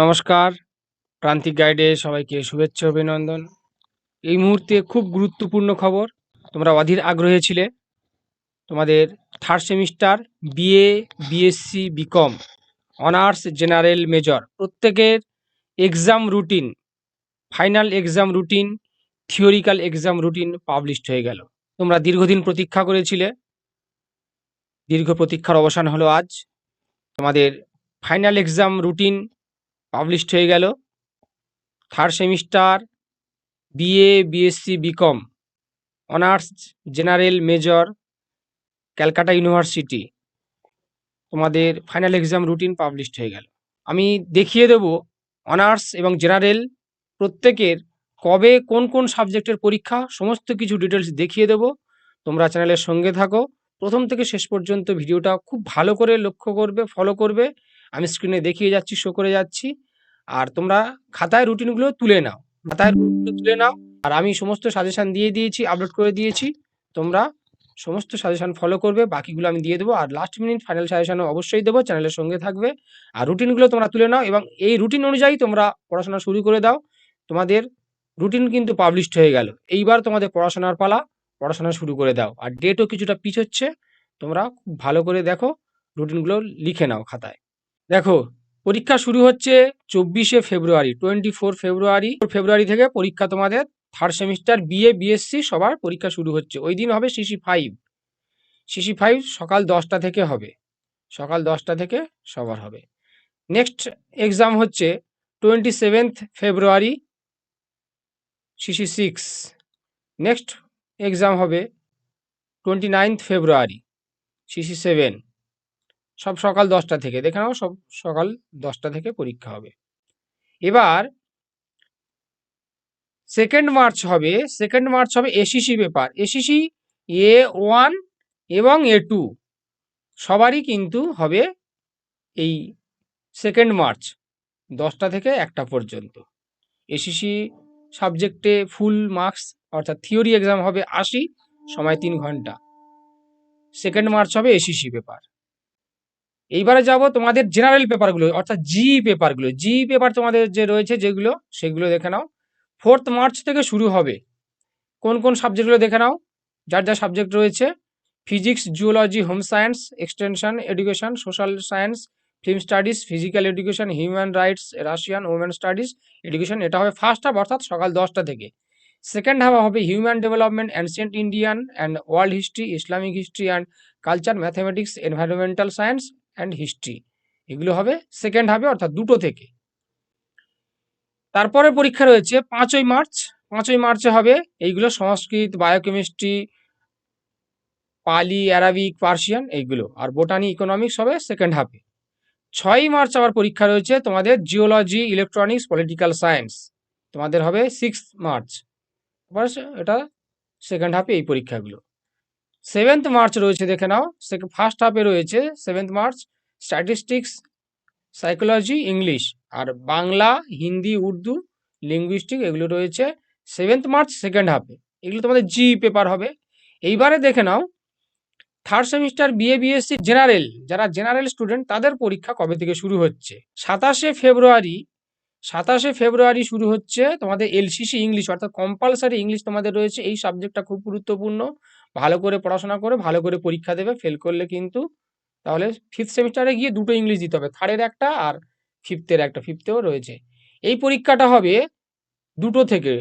নমস্কার। প্রান্তিক গাইডে সবাইকে শুভেচ্ছা, অভিনন্দন। এই মুহূর্তে খুব গুরুত্বপূর্ণ খবর, তোমরা অধীর আগ্রহে ছিলে। তোমাদের third semester BA BSc BCom honours general major প্রত্যেকের exam routine final exam routine theoretical exam routine published হয়ে গেল। তোমরা দীর্ঘদিন প্রতীক্ষা করেছিলে। দীর্ঘ প্রতীক্ষার অবসান হলো আজ। তোমাদের ফাইনাল এক্সাম রুটিন পাবলিশড হয়ে গেল। Third semester BA BSc BCom honours general major Calcutta university তোমাদের ফাইনাল এক্সাম রুটিন পাবলিশড হয়ে গেল। আমি দেখিয়ে দেব অনার্স এবং জেনারেল প্রত্যেকের কবে কোন কোন সাবজেক্টের পরীক্ষা, সমস্ত কিছু ডিটেলস দেখিয়ে দেব। তোমরা চ্যানেলের সঙ্গে থাকো। প্রথম থেকে শেষ পর্যন্ত ভিডিওটা খুব ভালো করে লক্ষ্য করবে ফলো করবে। আমি স্ক্রিনে দেখিয়ে যাচ্ছি শো করে যাচ্ছি। আর তোমরা খাতায় রুটিনগুলো তুলে নাও। খাতায় রুটিনগুলো তুলে নাও। আর আমি সমস্ত সাজেশান দিয়ে দিয়েছি আপলোড করে দিয়েছি। তোমরা সমস্ত সাজেশন ফলো করবে, বাকিগুলো আমি দিয়ে দেবো। আর লাস্ট মিনিট ফাইনাল সাজেশানও অবশ্যই দেবো চ্যানেলের সঙ্গে থাকবে। আর রুটিনগুলো তোমরা তুলে নাও এবং এই রুটিন অনুযায়ী তোমরা পড়াশোনা শুরু করে দাও। তোমাদের রুটিন কিন্তু পাবলিশড হয়ে গেল। এইবার তোমাদের পড়াশোনার পালা, পড়াশোনা শুরু করে দাও। আর ডেটও কিছুটা পিছ হচ্ছে। তোমরা খুব ভালো করে দেখো রুটিনগুলো লিখে নাও খাতায়। দেখো পরীক্ষা শুরু হচ্ছে চব্বিশে ফেব্রুয়ারি টোয়েন্টি ফোর ফেব্রুয়ারি ফেব্রুয়ারি থেকে পরীক্ষা তোমাদের থার্ড সেমিস্টার বিএ বিএসসি সবার পরীক্ষা শুরু হচ্ছে। ওই দিন হবে সিসি ফাইভ সিসি ফাইভ সকাল দশটা থেকে হবে। সকাল দশটা থেকে সবার হবে। নেক্সট এক্সাম হচ্ছে twenty seventh February CC six next exam হবে twenty ninth February CC seven সব সকাল দশটা থেকে। দেখে নাও, সব সকাল দশটা থেকে পরীক্ষা হবে। এবার সেকেন্ড মার্চ হবে সেকেন্ড মার্চ হবে ACC paper ACC A one এবং এ টু সবারই কিন্তু হবে এই সেকেন্ড মার্চ দশটা থেকে একটা পর্যন্ত। এসিসি সাবজেক্টে ফুল মার্কস অর্থাৎ থিওরি এক্সাম হবে আশি, সময় তিন ঘণ্টা। সেকেন্ড মার্চ হবে এসিসি পেপার এইবারে যাব তোমাদের জেনারেল পেপারগুলো অর্থাৎ জি পেপারগুলো জি পেপার তোমাদের যে রয়েছে যেগুলো, সেগুলো দেখে নাও। ফোর্থ মার্চ থেকে শুরু হবে। কোন কোন সাবজেক্টগুলো দেখে নাও? যার যা সাবজেক্ট রয়েছে physics geology home science extension education social science film studies physical education human rights Russian women studies education এটা হবে ফার্স্ট হাফ অর্থাৎ সকাল দশটা থেকে। সেকেন্ড হাফ হবে human development ancient Indian and world history Islamic history and culture mathematics environmental science and history এগুলো হবে second হাফে অর্থাৎ দুটো থেকে। তারপরে পরীক্ষা রয়েছে পাঁচই মার্চ। পাঁচই মার্চে হবে এইগুলো Sanskrit biochemistry Pali Arabic Persian এইগুলো। আর বোটানি ইকোনমিক্স হবে সেকেন্ড হাফে ছয়ই মার্চ আবার পরীক্ষা রয়েছে তোমাদের জিওলজি ইলেকট্রনিক্স পলিটিক্যাল সায়েন্স তোমাদের হবে সিক্স মার্চ। এটা সেকেন্ড হাফে এই পরীক্ষাগুলো। সেভেন্থ মার্চ রয়েছে, দেখে নাও। ফার্স্ট হাফে রয়েছে seventh March statistics psychology English আর বাংলা, হিন্দি, উর্দু লিঙ্গুইস্টিক এগুলো রয়েছে সেভেন্থ মার্চ সেকেন্ড হাফে এগুলো তোমাদের জি পেপার হবে। এইবারে দেখে নাও third semester BA BSc general যারা জেনারেল স্টুডেন্ট তাদের পরীক্ষা কবে থেকে শুরু হচ্ছে? সাতাশে ফেব্রুয়ারি সাতাশে ফেব্রুয়ারি শুরু হচ্ছে তোমাদের এলসিসি ইংলিশ অর্থাৎ কম্পালসারি ইংলিশ তোমাদের রয়েছে। এই সাবজেক্টটা খুব গুরুত্বপূর্ণ। ভালো করে পড়াশোনা করে, ভালো করে পরীক্ষা দেবে ফেল করলে কিন্তু তাহলে ফিফথ সেমিস্টারে গিয়ে দুটো ইংলিশ দিতে হবে থার্ডের একটা আর ফিফথের একটা ফিফথেও রয়েছে। এই পরীক্ষাটা হবে দুটো থেকে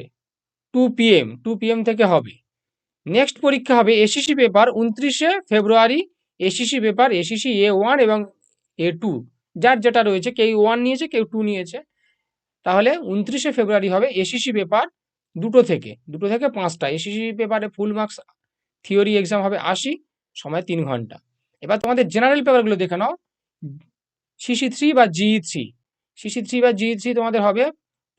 টু পিএম টু পিএম থেকে হবে। নেক্সট পরীক্ষা হবে এসিসি পেপার উনত্রিশে February ACC paper ACC A one এবং এ টু যার যেটা রয়েছে, কেউ ওয়ান নিয়েছে, কেউ টু নিয়েছে। তাহলে উনত্রিশে ফেব্রুয়ারি হবে এসিসি পেপার দুটো থেকে দুটো থেকে পাঁচটা। এসিসি পেপারে ফুল মার্কস থিওরি এক্সাম হবে আশি, সময় তিন ঘণ্টা। এবার তোমাদের জেনারেল পেপারগুলো দেখে নাও। সিসি থ্রি বা জি থ্রি সিসি থ্রি বা জি থ্রি তোমাদের হবে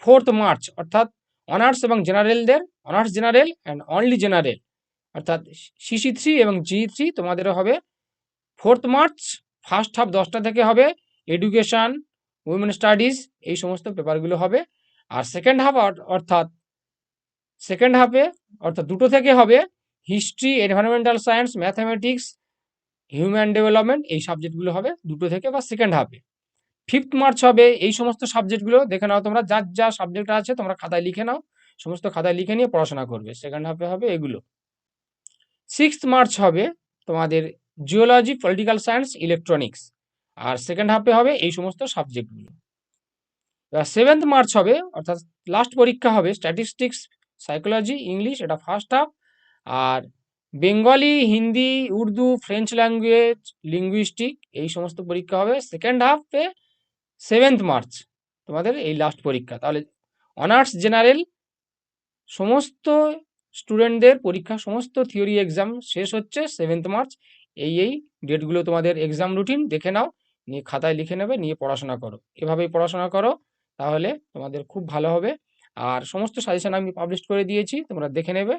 ফোর্থ মার্চ অর্থাৎ অনার্স এবং জেনারেলদের honours general and only general অর্থাৎ সিসি থ্রি এবং জি থ্রি তোমাদের হবে ফোর্থ মার্চ ফার্স্ট হাফ দশটা থেকে হবে এডুকেশান উইমেন স্টাডিজ এই সমস্ত পেপারগুলো হবে। আর সেকেন্ড হাফ অর্থাৎ সেকেন্ড হাফে অর্থাৎ দুটো থেকে হবে history environmental science mathematics human development এই সাবজেক্টগুলো হবে দুটো থেকে বা সেকেন্ড হাফে ফিফথ মার্চ হবে, এই সমস্ত সাবজেক্টগুলো দেখে নাও তোমরা, যার যা সাবজেক্ট আছে তোমরা খাতায় লিখে নাও, সমস্ত খাতায় লিখে নিয়ে পড়াশোনা করবে সেকেন্ড হাফে হবে এগুলো। সিক্সথ মার্চ হবে তোমাদের জিওলজি পলিটিক্যাল সায়েন্স ইলেকট্রনিক্স আর সেকেন্ড হাফে হবে এই সমস্ত সাবজেক্টগুলো এবার সেভেন্থ মার্চ হবে, অর্থাৎ লাস্ট পরীক্ষা হবে স্ট্যাটিস্টিক্স সাইকোলজি ইংলিশ এটা ফার্স্ট হাফ আর Bengali, Hindi, Urdu French language linguistic এই সমস্ত পরীক্ষা হবে সেকেন্ড হাফে সেভেন্থ মার্চ তোমাদের এই লাস্ট পরীক্ষা। তাহলে অনার্স জেনারেল সমস্ত স্টুডেন্টদের পরীক্ষা, সমস্ত থিওরি এক্সাম শেষ হচ্ছে সেভেন্থ মার্চ এই এই ডেটগুলো তোমাদের এক্সাম রুটিন দেখে নাও, নিয়ে খাতায় লিখে নেবে, নিয়ে পড়াশোনা করো। এভাবেই পড়াশোনা করো, তাহলে তোমাদের খুব ভালো হবে। আর সমস্ত সাজেশন আমি পাবলিশ করে দিয়েছি, তোমরা দেখে নেবে।